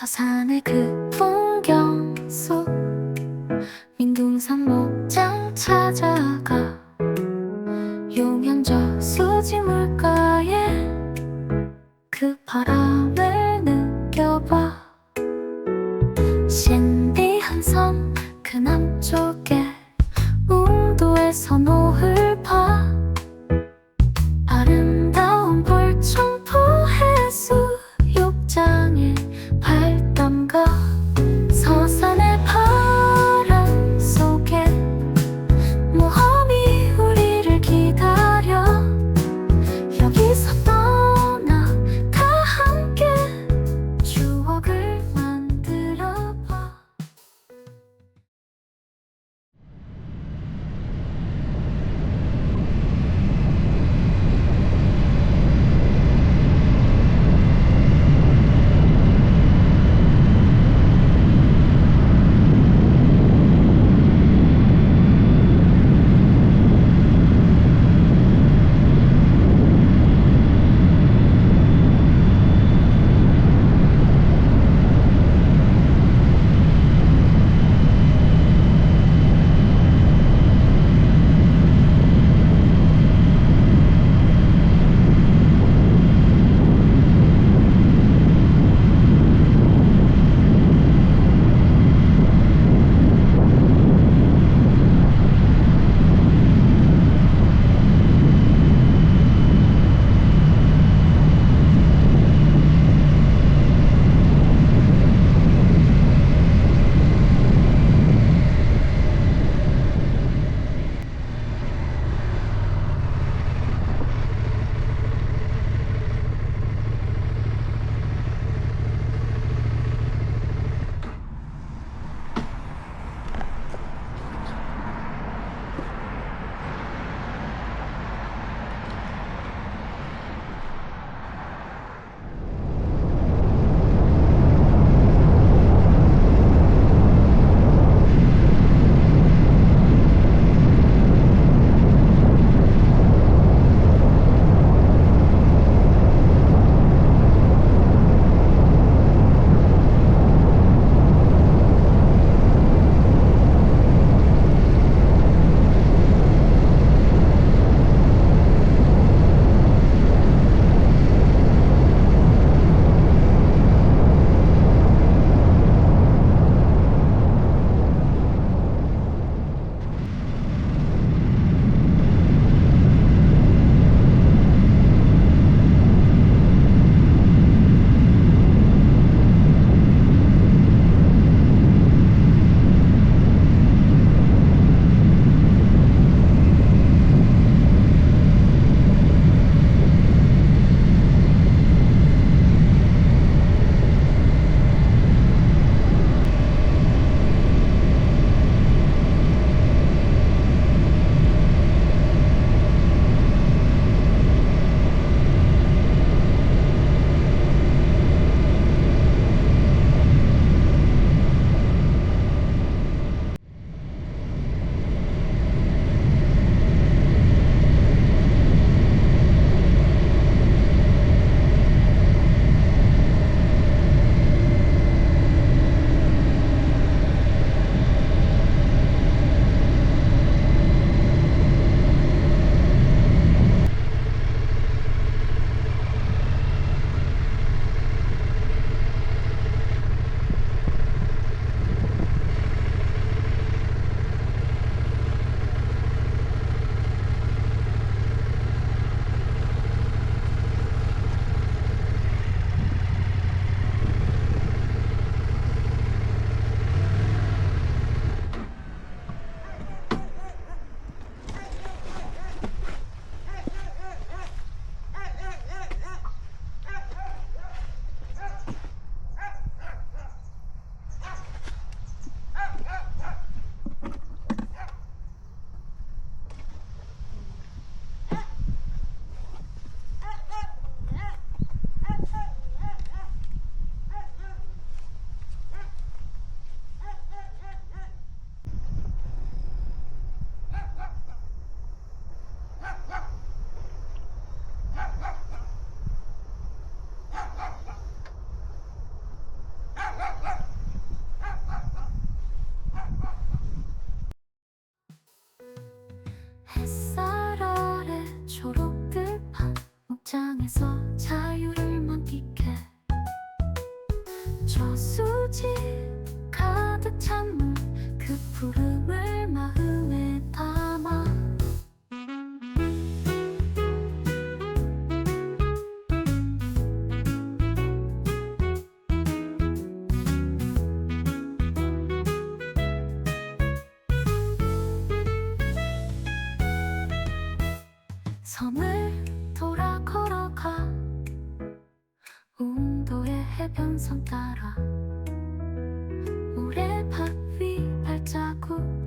서산의 그 풍경 속 민둥산 목장 찾아가 섬을 돌아 걸어가. 온도의 해변선 따라. 모래밭 위 발자국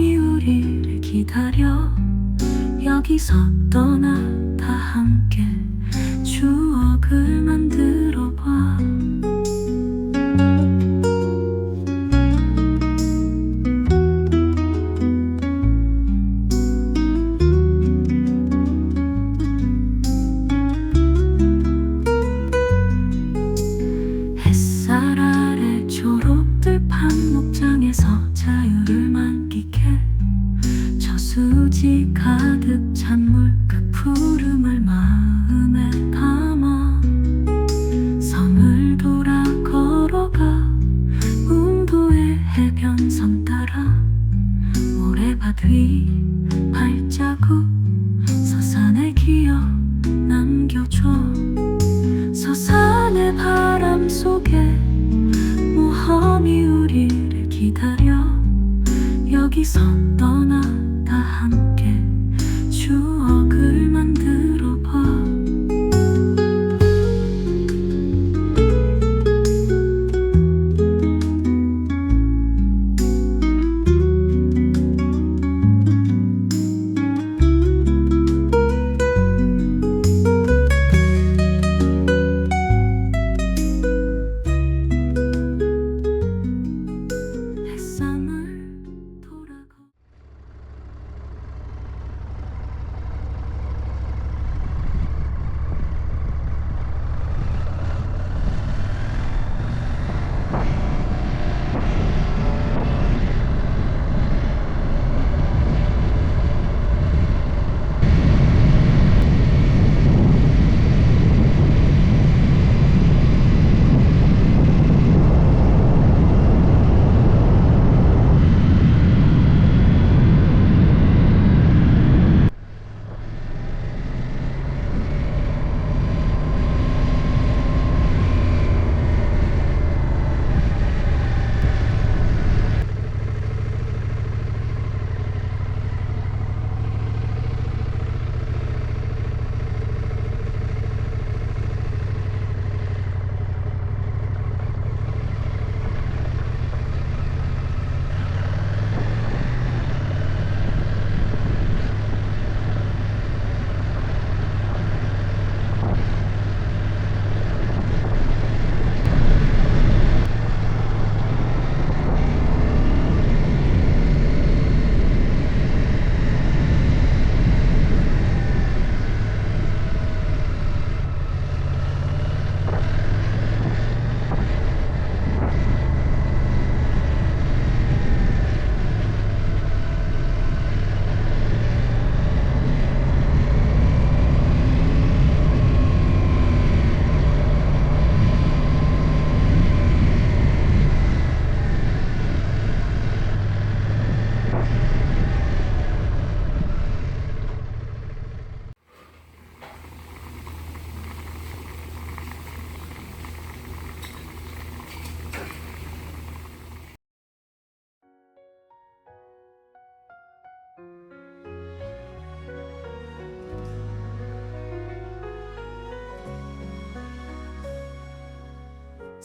밤이 우리를 기다려. 여기서 떠나 다 함께 추억을 만들 내려줘. 서산의 바람 속에 모험이 우리를 기다려. 여기서 넌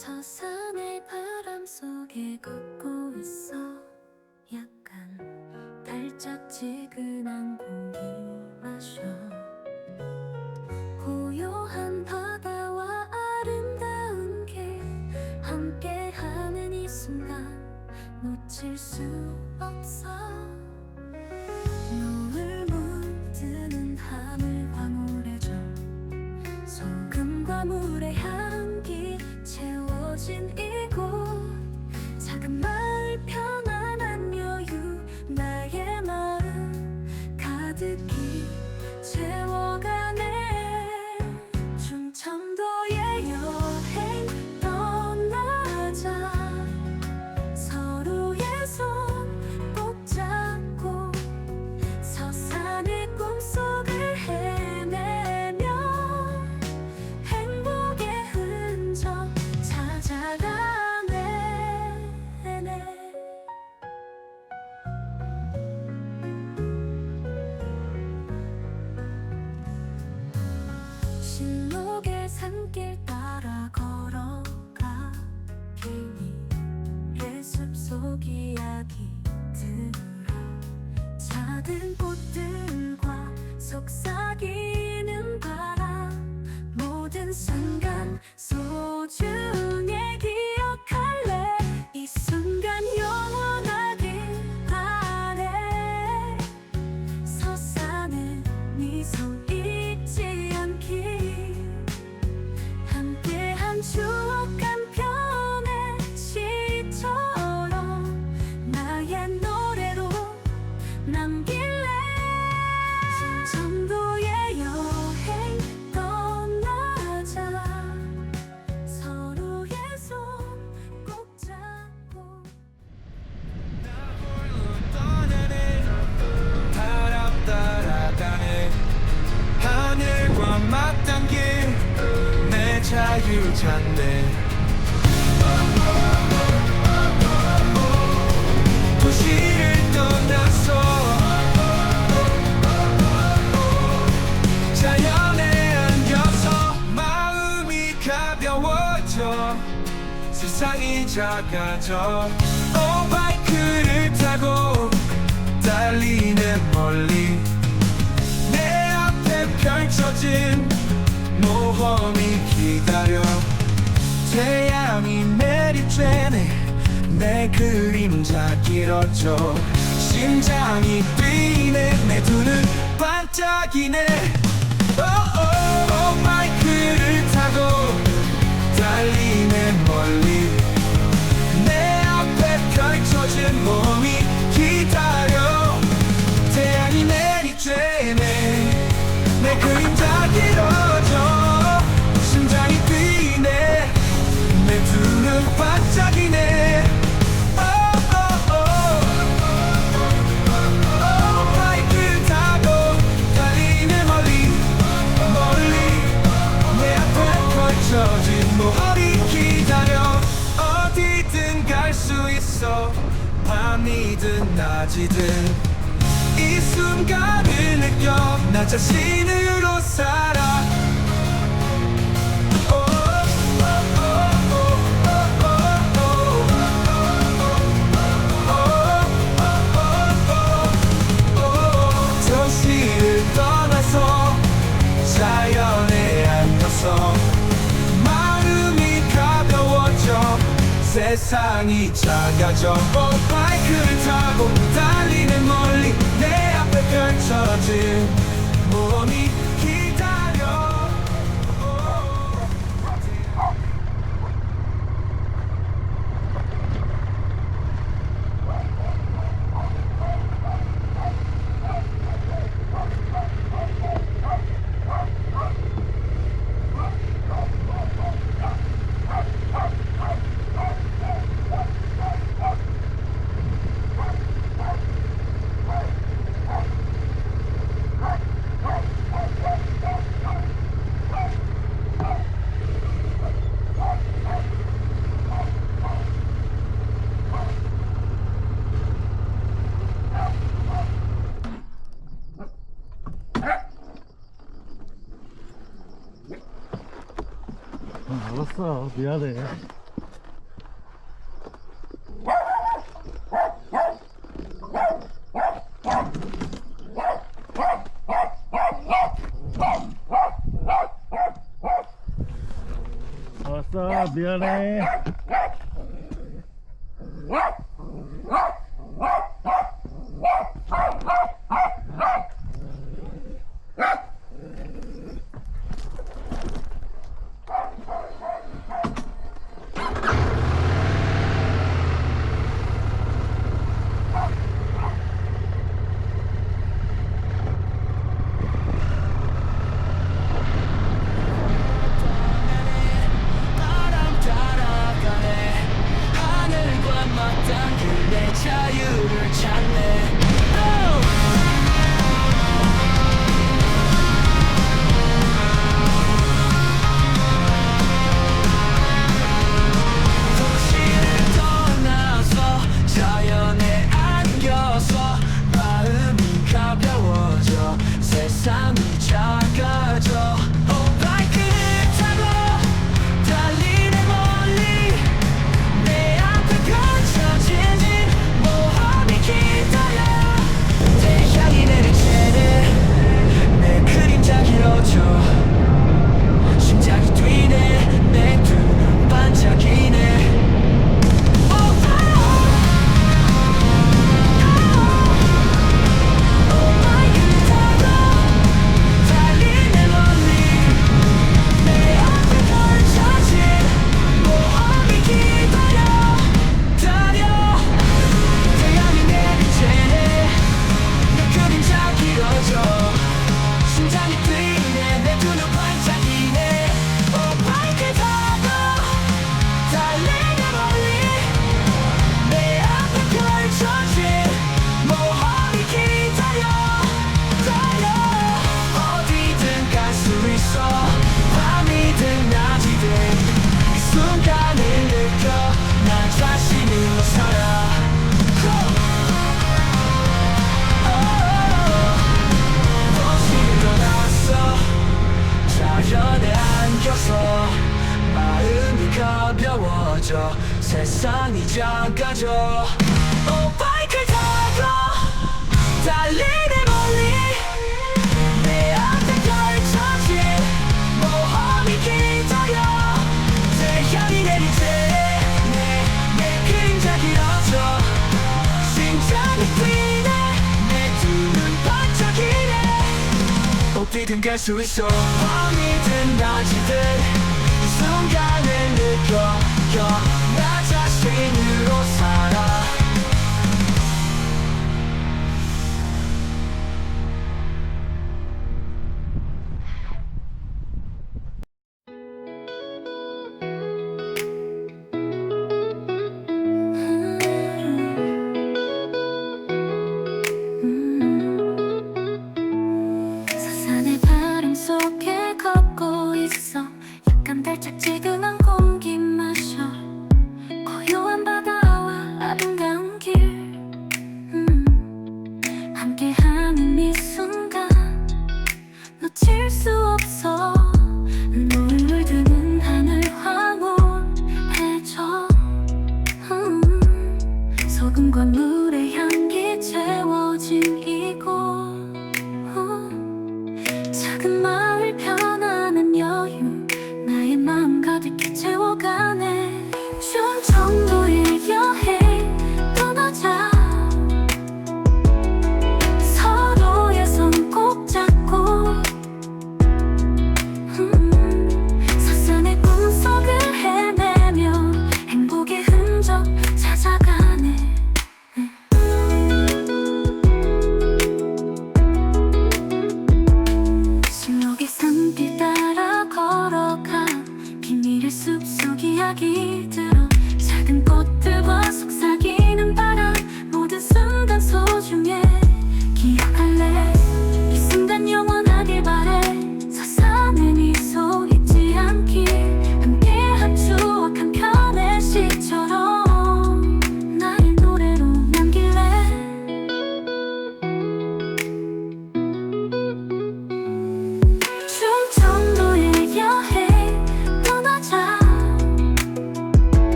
서산의 바람 속에 걷고 있어. 작아져 오 바이크를 타고 달리는 멀리. 내 앞에 펼쳐진 모험이 기다려. 태양이 내리쬐네. 내 그림자 길어져 심장이 뛰네. 내 두 눈 반짝이네. 오오 바이크를 타고 달리는 멀리. 젖은 몸이 기다려. 태양이 내리쬐네. 내 그림자 길어. 밤이든 낮이든 이 순간을 느껴 나 자신으로 살아. 세상이 작아져 바이크를 타고 달리는 멀리 내 앞에 펼쳐진 몸이 아, 미안해. 땅이 작아져. 오 바이크를 타고 달리네 멀리. 내 앞에 펼쳐진 모험이 기다려 태양이 내릴 때내내 그림자 길어져. 심장이 뛰네. 내 두 눈 반짝이네. 어디든 갈 수 있어. 밤이든 낮이든 이 순간을 느껴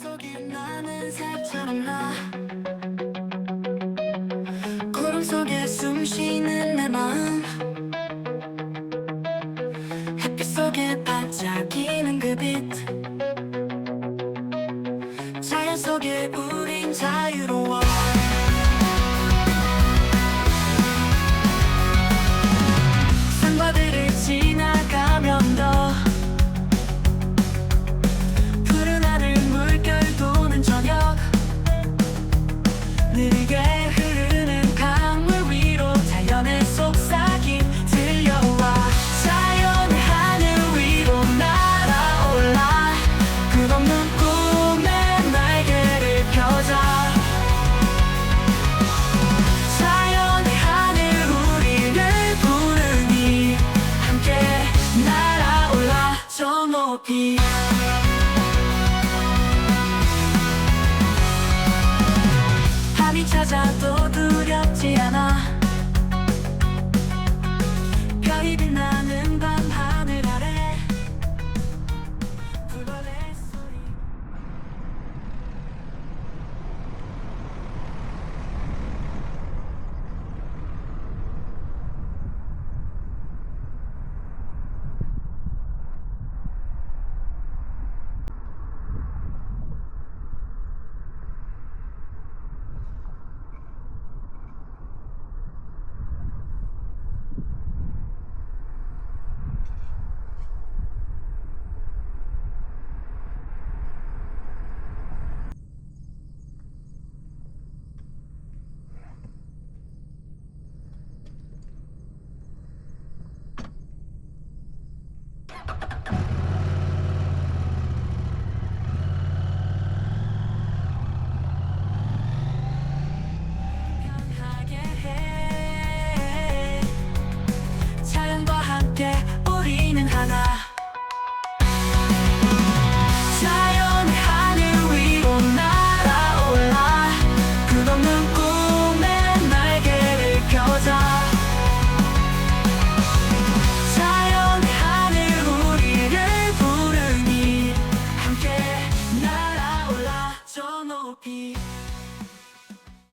속에 나는 새처럼 나